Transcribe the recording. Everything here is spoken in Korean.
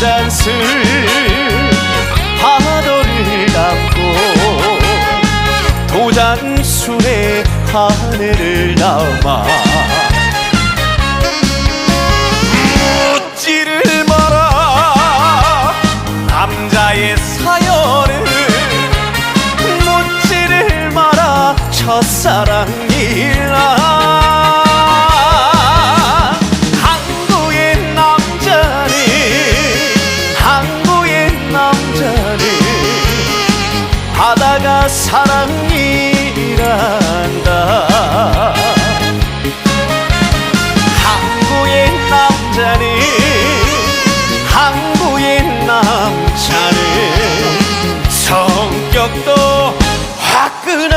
잔술 파도를 담고 도잔 술의 하늘을 담아 묻지를 마라. 남자의 사연을 묻지를 마라. 첫사랑이라. 바다가 사랑이란다. 항구의 남자는 항구의 남자는 성격도 화끈